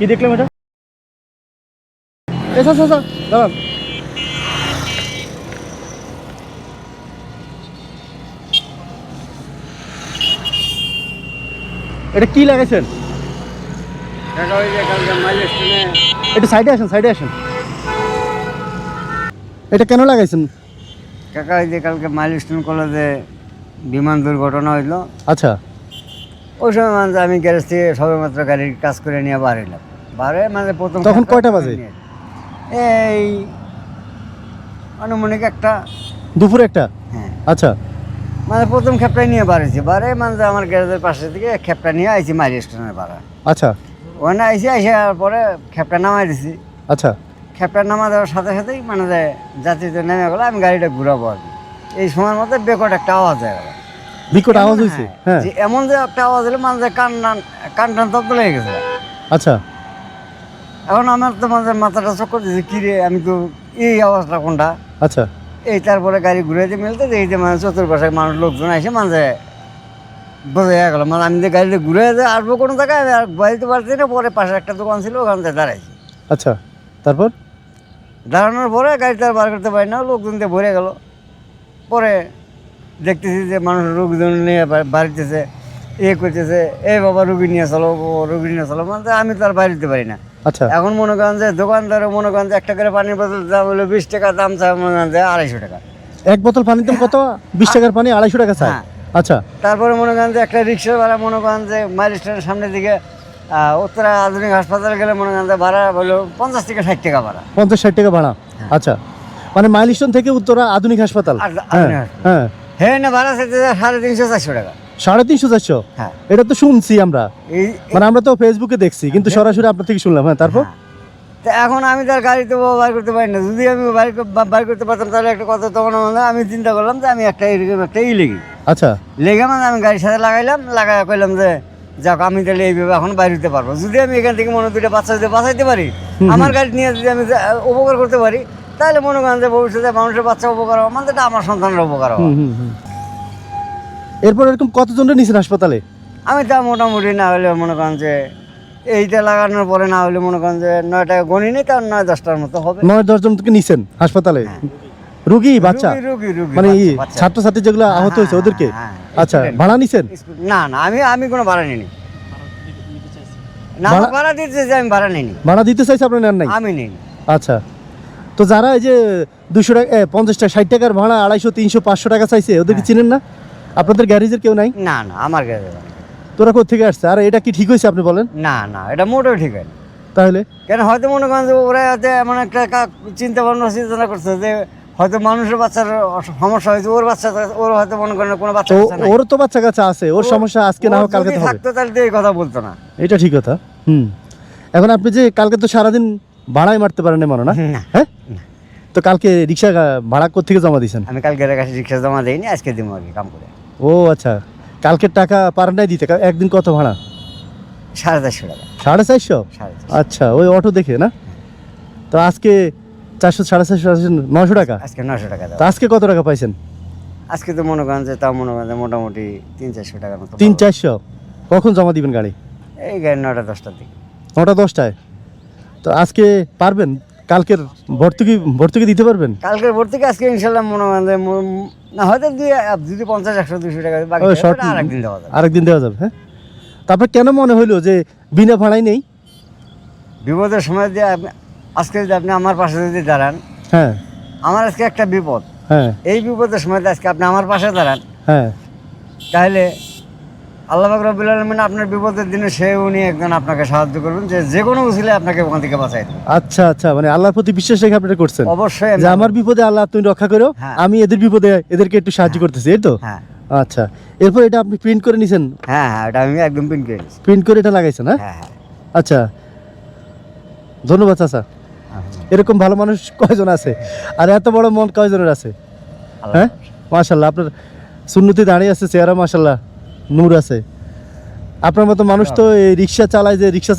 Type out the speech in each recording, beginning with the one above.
কি দেখলাম এটা? এসা এসা দাঁড়ান। এটা কি লাগাইছেন? একটু সাইডে আসেন সাইডে আসেন। এটা কেন লাগাইছেন? কাকা ওই যে কালকে মাইল স্টেশন কলেজে বিমান দুর্ঘটনা হইল। আচ্ছা। ওই সময় মানে আমি গ্যারেজ থেকে সবে মাত্র গাড়ির কাজ করে নিয়ে বার হইলাম। বার হয়ে মানে প্রথম তখন কয়টা বাজে? এই আনুমানিক একটা। দুপুরে একটা? হ্যাঁ। আচ্ছা। মানে প্রথম খেপটা নিয়ে হয়েছি বারে মানে আমার গ্যারেজের পাশে থেকে খেপটা নিয়ে আইছি মাইল স্টেশনের বাড়া আচ্ছা। ওখানে আইসি আইসে পরে খেপটা নামাই দিছি। আচ্ছা। খেপটা নামা দেওয়ার সাথে সাথেই মানে যে যাত্রীতে নেমে গেলো আমি গাড়িটা ঘুরাবো আর এই সময়ের মধ্যে বেকট একটা আওয়াজ হয়ে গেল। বিকট আওয়াজ হয়েছে হ্যাঁ এমন যে একটা আওয়াজ হলো মানে যে কান কান টান তপ্ত লেগে গেছে। আচ্ছা। এখন আমার তো মাঝে মাথাটা চক্কর দিয়েছে কি রে আমি তো এই আওয়াজটা কোনটা? আচ্ছা। এই তারপরে গাড়ি ঘুরে দিয়ে মিলতে দেখি যে মানে চতুর্পাশে মানুষ লোকজন আসে মানে বোঝা গেল। মানে আমি যে গাড়িতে ঘুরে আসব কোনো জায়গায় আমি আর বাড়িতে পারছি না পরে পাশে একটা দোকান ছিল ওখান থেকে দাঁড়াইছি। আচ্ছা তারপর? দাঁড়ানোর পরে গাড়িটা আর বার করতে পারি না লোকজন দিয়ে ভরে গেল। পরে দেখতেছি যে মানুষ রোগীজন নিয়ে বাড়িতেছে এ করতেছে এই বাবা রুগী নিয়ে চলো রুগী নিয়ে চলো। মানে আমি তো আর বাড়ি দিতে পারি না। আচ্ছা। এখন মনে করেন যে দোকানদারও মনে করেন যে একটা করে পানির বোতল দাম হলো বিশ টাকা দাম চায় মনে করেন যে আড়াইশো টাকা। এক বোতল পানির দাম কত? বিশ টাকার পানি আড়াইশো টাকা চায় হ্যাঁ। আচ্ছা। তারপরে মনে করেন যে একটা রিক্সার ভাড়া মনে করেন যে স্ট্যান্ডের সামনের দিকে উত্তরা আধুনিক হাসপাতাল গেলে মনে করেন যে ভাড়া হলো পঞ্চাশ থেকে ষাট টাকা ভাড়া। পঞ্চাশ ষাট টাকা ভাড়া। আচ্ছা। মানে মাইলস্টোন থেকে উত্তরা আধুনিক হাসপাতাল। হ্যাঁ হাসপাতাল। হ্যাঁ। হ্যাঁ না ভাড়া সেটা সাড়ে তিনশো চারশো টাকা। সাড়ে তিনশো চারশো? হ্যাঁ। এটা তো শুনছি আমরা। মানে আমরা তো ফেসবুকে দেখছি কিন্তু সরাসরি আপনার থেকে শুনলাম। হ্যাঁ তারপর? তো এখন আমি তার গাড়িতে বার করতে পারি না। যদি আমি বাড়ি বার করতে পারতাম তাহলে একটা কথা তখন আমি চিন্তা করলাম যে আমি একটা এরকম একটা ই লেগে। আচ্ছা। লেগে মানে আমি গাড়ির সাথে লাগাইলাম লাগাই কইলাম যে যাক আমি তাহলে এইভাবে এখন বাইরে দিতে পারব। যদি আমি এখান থেকে মনে দুইটা বাচ্চা যদি বাঁচাইতে পারি আমার গাড়ি নিয়ে যদি আমি উপকার করতে পারি তাহলে মনে করেন যে ভবিষ্যতে মানুষের বাচ্চা উপকার হবে মানে আমার সন্তানের উপকার হবে। এরপর এরকম কতজনটা নিয়েছেন হাসপাতালে? আমি তা মোটামুটি না হলে মনে করেন যে এইটা লাগানোর পরে না হলে মনে করেন যে নয়টা গণি নেই তার নয় দশটার মতো হবে। নয় দশজন থেকে নিছেন হাসপাতালে? রুগী বাচ্চা? রুগী, মানে বাচ্চা, ই বাচ্চা। ছাত্রছাত্রী যেগুলো আহত হয়েছে হ্যাঁ, ওদেরকে? হ্যাঁ, আচ্ছা ভাড়া নিছেন? না না আমি আমি কোনো ভাড়া নিইনি। না ভাড়া- দিতে যে আমি ভাড়া নিইনি। ভাড়া দিতে চাইছে আপনার নেন নাই? আমি নিইনি। আচ্ছা। তো যারা এই যে দুশো টাকা পঞ্চাশ টাকা ষাট টাকার ভাড়া আড়াইশো তিনশো পাঁচশো টাকা চাইছে ওদেরকে চিনেন না? আপনাদের গ্যারেজের কেউ নাই? না না আমার কাছে না। তোরা কোথেকে আসছে? আর এটা কি ঠিক হয়েছে আপনি বলেন? না না এটা মোটেও ঠিক হয় তাহলে? কেন হয়তো মনে করেন যে ওরা এমন একটা চিন্তা ভাবনা চিন্তা করছে যে হয়তো মানুষের বাচ্চার সমস্যা হয়েছে ওর বাচ্চা ওর হয়তো মনে করেন কোনো বাচ্চা ওর তো বাচ্চা কাচ্চা আছে ওর সমস্যা আজকে না হোক কালকে থাকতো তাহলে এই কথা বলতো না। এটা ঠিক কথা হুম। এখন আপনি যে কালকে তো সারাদিন ভাড়াই মারতে পারেন মনে না? হ্যাঁ? তো কালকে রিক্সা ভাড়া কোথেকে জমা দিয়েছেন? আমি কালকে কাছে রিক্সা জমা দিইনি আজকে দিব আর কি কাম করে। ও আচ্ছা। কালকের টাকা পারেন নাই দিতে একদিন কত ভাড়া? সাড়ে চারশো টাকা। সাড়ে চারশো? আচ্ছা ওই অটো দেখে না? তো আজকে চারশো সাড়ে চারশো চারশো নশো টাকা? আজকে নশো টাকা তো আজকে কত টাকা পাইছেন? আজকে তো মনে করেন যে তাও মনে করেন মোটামুটি তিন চারশো টাকার মতো তিন চারশো? কখন জমা দিবেন গাড়ি? এই গাড়ি নটা দশটার দিকে। নটা দশটায়? তো আজকে পারবেন? কালকের ভর্তুকি ভর্তুকি দিতে পারবেন? কালকের ভর্তুকি আজকে ইনশাল্লাহ মনে করেন যে ম- না হয়তো দুই যদি পঞ্চাশ একশো দুশো টাকা আরেকদিন দেওয়া যাবে। আরেকদিন দেওয়া যাবে হ্যাঁ? তারপর কেন মনে হইল যে বিনা ভাড়াই নেই? বিপদের সময় যে আজকে যদি আপনি আমার পাশে যদি দাঁড়ান হ্যাঁ। আমার আজকে একটা বিপদ। হ্যাঁ। এই বিপদের সময় আজকে আপনি আমার পাশে দাঁড়ান হ্যাঁ। তাহলে আল্লাহ রবিল আলমিন আপনার বিপদের দিনে সে উনি একজন আপনাকে সাহায্য করবেন যে যে কোনো উচিলে আপনাকে ওখান থেকে বাঁচাই আচ্ছা আচ্ছা মানে আল্লাহর প্রতি বিশ্বাস রেখে আপনি করছেন? অবশ্যই যে আমার বিপদে আল্লাহ তুমি রক্ষা করো হ্যাঁ। আমি এদের বিপদে এদেরকে একটু সাহায্য করতেছি এই তো? হ্যাঁ। আচ্ছা এরপর এটা আপনি প্রিন্ট করে নিছেন? হ্যাঁ হ্যাঁ এটা আমি একদম পিন করে নিয়েছি প্রিন্ট করে এটা লাগাইছেন হ্যাঁ? হ্যাঁ হ্যাঁ। আচ্ছা ধন্যবাদ চাচা। হ্যাঁ। এরকম ভালো মানুষ কয়জন আছে? আর এত বড় মন কয়জনের আছে? হ্যাঁ? মাশাল্লাহ আপনার সুন্নতি দাঁড়িয়ে আছে চেহারা মাশাল্লাহ নূর আছে। আপনার মতো মানুষ তো এই রিক্সা চালায় যে রিক্সা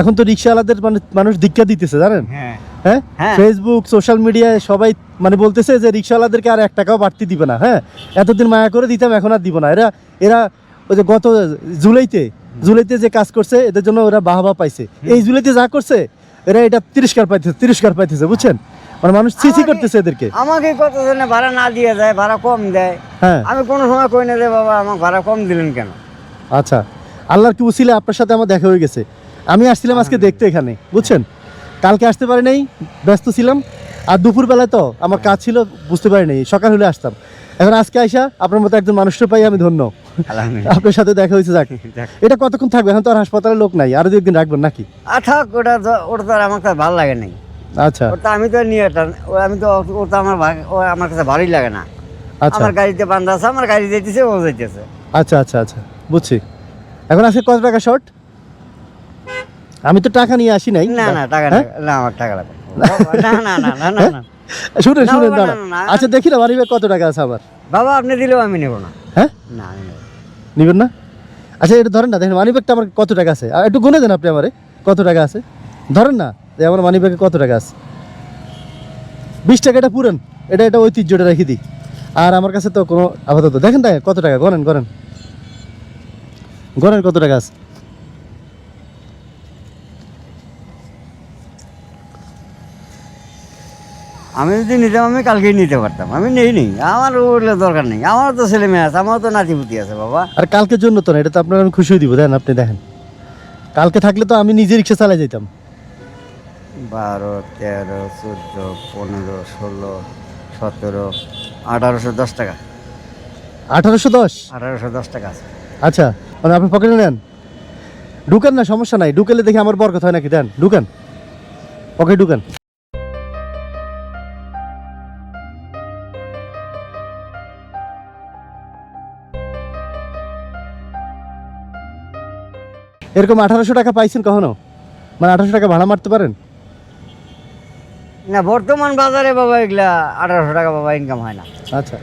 এখন তো রিক্সাওয়ালাদের মানে মানুষ দীক্ষা দিতেছে জানেন? হ্যাঁ। হ্যাঁ? হ্যাঁ। ফেসবুক সোশ্যাল মিডিয়ায় সবাই মানে বলতেছে যে রিক্সাওয়ালাদেরকে আর এক টাকাও বাড়তি দিবে না হ্যাঁ? এতদিন মায়া করে দিতাম এখন আর দিব না। এরা এরা ওই যে গত জুলাইতে জুলাইতে যে কাজ করছে এদের জন্য ওরা বাহবা পাইছে। এই জুলাইতে যা করছে এরা এটা তিরস্কার পাইতেছে তিরস্কার পাইতেছে বুঝছেন? মানে মানুষ সিসি করতেছে এদেরকে। আমাকে কত জনে ভাড়া না দিয়ে যায় ভাড়া কম দেয়। হ্যাঁ। আমি কোনো সময় কই না যে বাবা আমাকে ভাড়া কম দিলেন কেন? আচ্ছা আল্লাহর কি উসিলে আপনার সাথে আমার দেখা হয়ে গেছে? আমি আসছিলাম আজকে দেখতে এখানে বুঝছেন? কালকে আসতে পারি নাই ব্যস্ত ছিলাম। আর দুপুরবেলায় তো আমার কাজ ছিল বুঝতে পারি নাই সকাল হলে আসতাম। এখন আজকে আইসা আপনার মতো একজন মানুষটা পাই আমি ধন্য। আপনার সাথে দেখা হয়েছে যাক। এটা কতক্ষণ থাকবে? এখন তো আর হাসপাতালে লোক নাই আরও দু একদিন রাখবেন নাকি? আর থাক ওটা ওটা তো আর আমার ভালো লাগে নাই। আচ্ছা। ওটা আমি তো নিয়ে এটা ও আমি তো ওটা আমার ও আমার কাছে ভালোই লাগে না। আচ্ছা। আমার গাড়িতে বান্ধা আছে আমার গাড়ি যাইতেছে ও যাইতেছে আচ্ছা আচ্ছা আচ্ছা বুঝছি। এখন আজকে কত টাকা শর্ট আমি তো টাকা নিয়ে আসি নাই। না না টাকা হ্যাঁ? না আমার টাকা লাগবে না। না না না না না শুনেন শুনেন দাঁড়া। আচ্ছা দেখি না ব্যাগ কত টাকা আছে আমার। বাবা আপনি দিলেও আমি নেব না। হ্যাঁ? না আমি। নিবেন না? আচ্ছা এটা ধরেন না দেখেন মানি ব্যাগটা আমার কত টাকা আছে? একটু গুনে দেন আপনি আমারে। কত টাকা আছে? ধরেন না। আমার মানি ব্যাগে কত টাকা আছে? বিশ টাকা এটা পুরেন এটা এটা ঐতিহ্যটা রেখে দিই। আর আমার কাছে তো কোনো আপাতত দেখেন না কত টাকা? গনেন গনেন গনেন কত টাকা আছে? আমি যদি নিতাম আমি কালকেই নিতে পারতাম। আমি নেই নেই আমার ওগুলো দরকার নেই। আমার তো ছেলে মেয়ে আছে আমারও তো নাতিপুতি আছে বাবা। আর কালকের জন্য তো না এটা তো আপনার আমি খুশি দিব দেন আপনি দেখেন। কালকে থাকলে তো আমি নিজে রিক্সা চালাই যেতাম বারো তেরো চোদ্দ পনেরো ষোলো সতেরো আঠারোশো দশ টাকা। আঠারোশো দশ? আঠারোশো দশ টাকা আছে। আচ্ছা মানে আপনি পকেটে নেন? ঢুকেন না সমস্যা নাই। ঢুকেলে দেখি আমার বরকত হয় নাকি? দেন ঢুকেন। পকেট ঢুকেন। এরকম আঠারোশো টাকা পাইছেন কখনো? মানে আঠারোশো টাকা ভাড়া মারতে পারেন? না বর্তমান বাজারে বাবা এগুলা আঠারোশো টাকা বাবা ইনকাম হয় না। আচ্ছা।